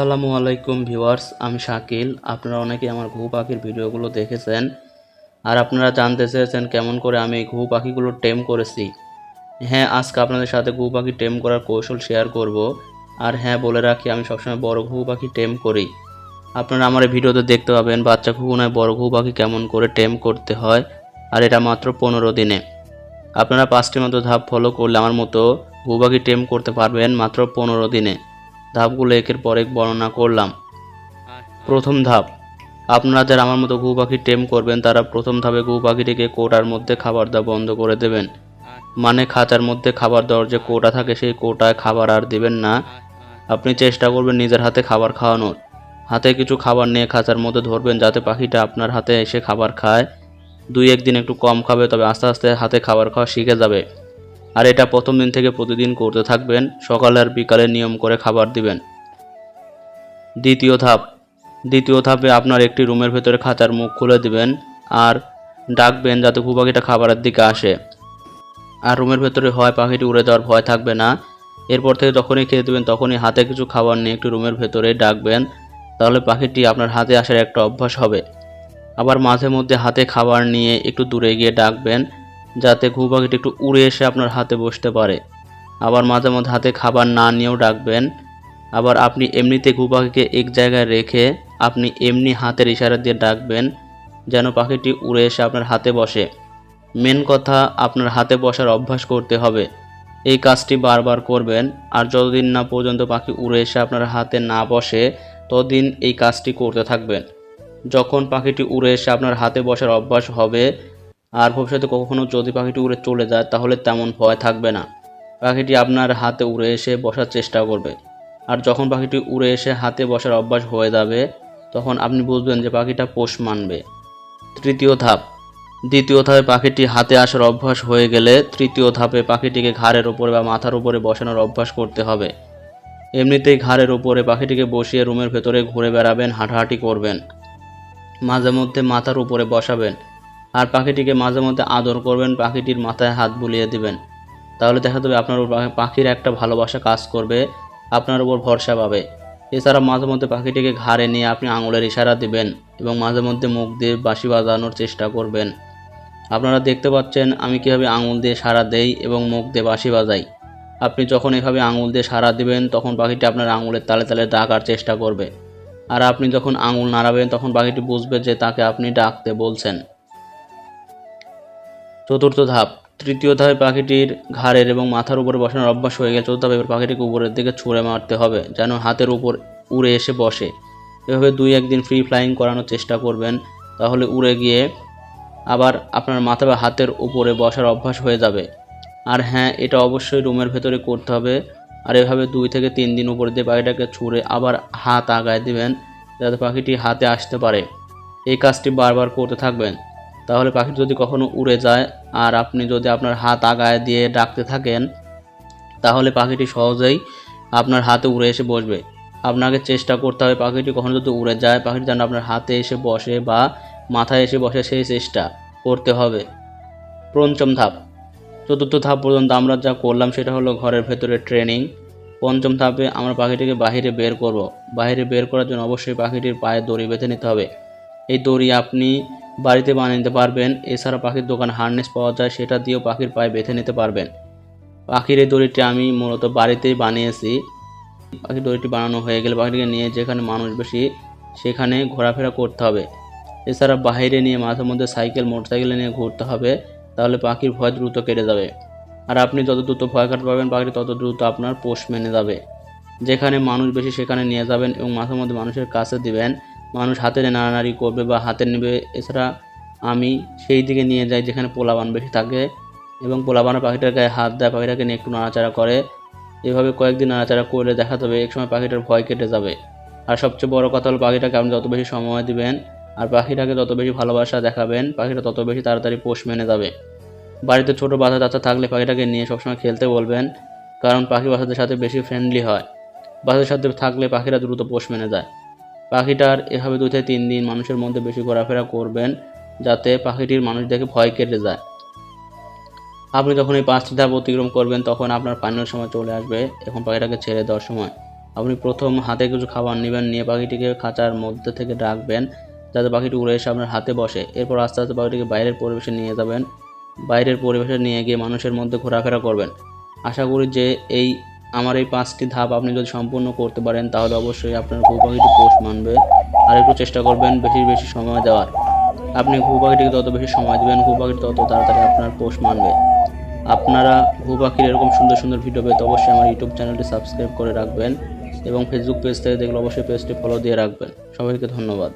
আসসালামু আলাইকুম ভিউয়ার্স, আমি শাকিল। আপনারা অনেকে আমার ঘু পাখির ভিডিওগুলো দেখেছেন। আর আপনারা জানতে চেয়েছেন কেমন করে আমি এই ঘু পাখিগুলো টেম করেছি। হ্যাঁ আজকে আপনাদের সাথে ঘু পাখি টেম করার কৌশল শেয়ার করব। আর হ্যাঁ বলে রাখি, আমি সবসময় বড় ঘু পাখি টেম করি। আপনারা আমার এই ভিডিওতে দেখতে পাবেন, বাচ্চা ঘু নয় বড় ঘু পাখি কেমন করে টেম করতে হয়। আর এটা মাত্র পনেরো দিনে। আপনারা পাঁচটি মতো ধাপ ফলো করলে আমার মতো ঘু পাখি টেম করতে পারবেন মাত্র পনেরো দিনে। ধাপগুলো একের পর এক বর্ণনা করলাম। প্রথম ধাপ, আপনারা যারা আমার মতো ঘু পাখি টেম করবেন, তারা প্রথম ধাপে ঘু পাখিটিকে কোটার মধ্যে খাবার দেওয়া বন্ধ করে দেবেন। মানে খাঁচার মধ্যে খাবার দেওয়ার যে কোটা থাকে, সেই কোটায় খাবার আর দিবেন না। আপনি চেষ্টা করবেন নিজের হাতে খাবার খাওয়ানোর। হাতে কিছু খাবার নিয়ে খাঁচার মধ্যে ধরবেন, যাতে পাখিটা আপনার হাতে এসে খাবার খায়। দুই একদিন একটু কম খাবে, তবে আস্তে আস্তে হাতে খাবার খাওয়া শিখে যাবে। আর এটা প্রথম দিন থেকে প্রতিদিন করতে থাকবেন, সকালে আর বিকালে নিয়ম করে খাবার দিবেন। দ্বিতীয় ধাপ, দ্বিতীয় ধাপে আপনার একটি রুমের ভেতরে খাতার মুখ খুলে দিবেন আর ডাকবেন যাতে পাখিটা খাবারের দিকে আসে। আর রুমের ভেতরে হয় পাখিটি উড়ে যাওয়ার ভয় থাকবে না। এরপর থেকে যখনই খেয়ে দেবেন, তখনই হাতে কিছু খাবার নিয়ে একটু রুমের ভেতরে ডাকবেন, তাহলে পাখিটি আপনার হাতে আসার একটা অভ্যাস হবে। আবার মাঝে মধ্যে হাতে খাবার নিয়ে একটু দূরে গিয়ে ডাকবেন যাতে ঘু পাখিটি একটু উড়ে এসে আপনার হাতে বসতে পারে। আবার মাঝে মধ্যে হাতে খাবার না নিয়েও ডাকবেন। আবার আপনি এমনিতে ঘু পাখিকে এক জায়গায় রেখে আপনি এমনি হাতের ইশারা দিয়ে ডাকবেন, যেন পাখিটি উড়ে এসে আপনার হাতে বসে। মেন কথা, আপনার হাতে বসার অভ্যাস করতে হবে। এই কাজটি বারবার করবেন, আর যতদিন না পর্যন্ত পাখি উড়ে এসে আপনার হাতে না বসে, ততদিন এই কাজটি করতে থাকবেন। যখন পাখিটি উড়ে এসে আপনার হাতে বসার অভ্যাস হবে আর ভবিষ্যতে কখনো যদি পাখিটি উড়ে চলে যায়, তাহলে তেমন ভয় থাকবে না। পাখিটি আপনার হাতে উড়ে এসে বসার চেষ্টা করবে। আর যখন পাখিটি উড়ে এসে হাতে বসার অভ্যাস হয়ে যাবে, তখন আপনি বুঝবেন যে পাখিটা পোষ মানবে। তৃতীয় ধাপ। দ্বিতীয় ধাপে পাখিটি হাতে আসার অভ্যাস হয়ে গেলে তৃতীয় ধাপে পাখিটিকে ঘাড়ের উপরে বা মাথার উপরে বসানোর অভ্যাস করতে হবে। এমনিতেই ঘাড়ের উপরে পাখিটিকে বসিয়ে রুমের ভেতরে ঘুরে বেড়াবেন, হাঁটাহাঁটি করবেন। মাঝে মধ্যে মাথার উপরে বসাবেন। আর পাখিটিকে মাঝে মধ্যে আদর করবেন, পাখিটির মাথায় হাত বুলিয়ে দিবেন। তাহলে দেখা যাবে আপনার উপর পাখির একটা ভালোবাসা কাজ করবে, আপনার উপর ভরসা পাবে। এছাড়া মাঝে মধ্যে পাখিটিকে ঘাড়ে নিয়ে আপনি আঙুলের ইশারা দিবেন এবং মাঝে মধ্যে মুখ দিয়ে বাঁশি বাজানোর চেষ্টা করবেন। আপনারা দেখতে পাচ্ছেন, আমি কীভাবে আঙুল দিয়ে সাড়া দেই এবং মুখ দিয়ে বাঁশি বাজাই। আপনি যখন এভাবে আঙুল দিয়ে সাড়া দিবেন, তখন পাখিটি আপনার আঙুলের তালে তালে ডাকার চেষ্টা করবে। আর আপনি যখন আঙুল নাড়াবেন, তখন পাখিটি বুঝবে যে তাকে আপনি ডাকতে বলছেন। চতুর্থ ধাপ। তৃতীয় ধাপে পাখিটির ঘাড়ের এবং মাথার উপরে বসানোর অভ্যাস হয়ে গেছে। চতুর্থ ধাপে পাখিটিকে উপরের দিকে ছুঁড়ে মারতে হবে যেন হাতের উপর উড়ে এসে বসে। এভাবে দুই একদিন ফ্রি ফ্লাইং করানোর চেষ্টা করবেন, তাহলে উড়ে গিয়ে আবার আপনার মাথা বা হাতের উপরে বসার অভ্যাস হয়ে যাবে। আর হ্যাঁ এটা অবশ্যই রুমের ভেতরে করতে হবে। আর এভাবে দুই থেকে তিন দিন উপরে দিয়ে পাখিটাকে ছুঁড়ে আবার হাত আগায় দিবেন, যাতে পাখিটি হাতে আসতে পারে। এই কাজটি বারবার করতে থাকবেন। তাহলে পাখি যদি কখনো উড়ে যায় আর আপনি যদি আপনার হাত আগায় দিয়ে ডাকতে থাকেন, তাহলে পাখিটি সহজেই আপনার হাতে উড়ে এসে বসবে। আপনাকে চেষ্টা করতে হবে পাখিটি কখনো যদি উড়ে যায়, পাখিটি যেন আপনার হাতে এসে বসে বা মাথায় এসে বসে সেই চেষ্টা করতে হবে। পঞ্চম ধাপ। চতুর্থ ধাপ পর্যন্ত আমরা যা করলাম সেটা হলো ঘরের ভেতরে ট্রেনিং পঞ্চম ধাপে আমরা পাখিটিকে বাইরে বের করব। বাইরে বের করার জন্য অবশ্যই পাখিটির পায়ে দড়ি বেঁধে নিতে হবে। এই দড়ি আপনি বাড়িতে বানিয়ে নিতে পারবেন। এছাড়া পাখির দোকান হার্নেস পাওয়া যায়, সেটা দিয়েও পাখির পায়ে বেঁধে নিতে পারবেন। পাখির এই দড়িটি আমি মূলত বাড়িতেই বানিয়েছি। পাখির দড়িটি বানানো হয়ে গেলে পাখিটিকে নিয়ে যেখানে মানুষ বেশি, সেখানে ঘোরাফেরা করতে হবে। এছাড়া বাইরে নিয়ে মাঝে মধ্যে সাইকেল, মোটরসাইকেলে নিয়ে ঘুরতে হবে, তাহলে পাখির ভয় দ্রুত কেটে যাবে। আর আপনি যত দ্রুত ভয় কাটতে পারবেন, পাখিটি তত দ্রুত আপনার পোষ মেনে যাবে। যেখানে মানুষ বেশি, সেখানে নিয়ে যাবেন এবং মাঝে মধ্যে মানুষের কাছে দিবেন। মানুষ হাতে নাড়ানাড়ি করবে বা হাতে নেবে, এছাড়া আমি সেই দিকে নিয়ে যাই যেখানে পোলাবান বেশি থাকে এবং পোলাবানের পাখিটার গায়ে হাত দেয়, পাখিটাকে নিয়ে একটু নাড়াচাড়া করে। এভাবে কয়েকদিন নাড়াচাড়া করলে দেখা যাবে এক সময় পাখিটার ভয় কেটে যাবে। আর সবচেয়ে বড় কথা হলো পাখিটাকে আপনি যত বেশি সময় দিবেন আর পাখিটাকে যত বেশি ভালোবাসা দেখাবেন, পাখিটা তত বেশি তাড়াতাড়ি পোষ মেনে যাবে। বাড়িতে ছোটো বাচ্চা টাচ্চা থাকলে পাখিটাকে নিয়ে সবসময় খেলতে বলবেন, কারণ পাখি বাচ্চাদের সাথে বেশি ফ্রেন্ডলি হয়। বাচ্চাদের সাথে থাকলে পাখিরা দ্রুত পোষ মেনে যায়। পাখিটার এভাবে দু থেকে তিন দিন মানুষের মধ্যে বেশি ঘোরাফেরা করবেন যাতে পাখিটির মানুষ দেখে ভয় কেটে যায়। আপনি যখন এই পাঁচটি ধাপ অতিক্রম করবেন, তখন আপনার পানীয় সময় চলে আসবে এখন পাখিটাকে ছেড়ে দেওয়ার সময়। আপনি প্রথম হাতে কিছু খাবার নেবেন, নিয়ে পাখিটিকে খাঁচার মধ্যে থেকে ডাকবেন যাতে পাখিটি উড়ে এসে আপনার হাতে বসে। এরপর আস্তে আস্তে পাখিটিকে বাইরের পরিবেশে নিয়ে যাবেন। বাইরের পরিবেশে নিয়ে গিয়ে মানুষের মধ্যে ঘোরাফেরা করবেন। আশা করি যে এই আমার এই পাঁচটি ধাপ আপনি যদি সম্পূর্ণ করতে পারেন, তাহলে অবশ্যই আপনার ঘু পাখিটি পোষ মানবে। আর একটু চেষ্টা করবেন বেশি বেশি সময় দেওয়ার। আপনি ঘু পাখিটিকে তত বেশি সময় দেবেন ঘু পাখিটি তত তাড়াতাড়ি আপনার পোষ মানবে। আপনারা ঘু পাখির এরকম সুন্দর সুন্দর ভিডিও পেতে অবশ্যই আমার ইউটিউব চ্যানেলটি সাবস্ক্রাইব করে রাখবেন এবং ফেসবুক পেজ থেকে দেখলে অবশ্যই পেজটি ফলো দিয়ে রাখবেন। সবাইকে ধন্যবাদ।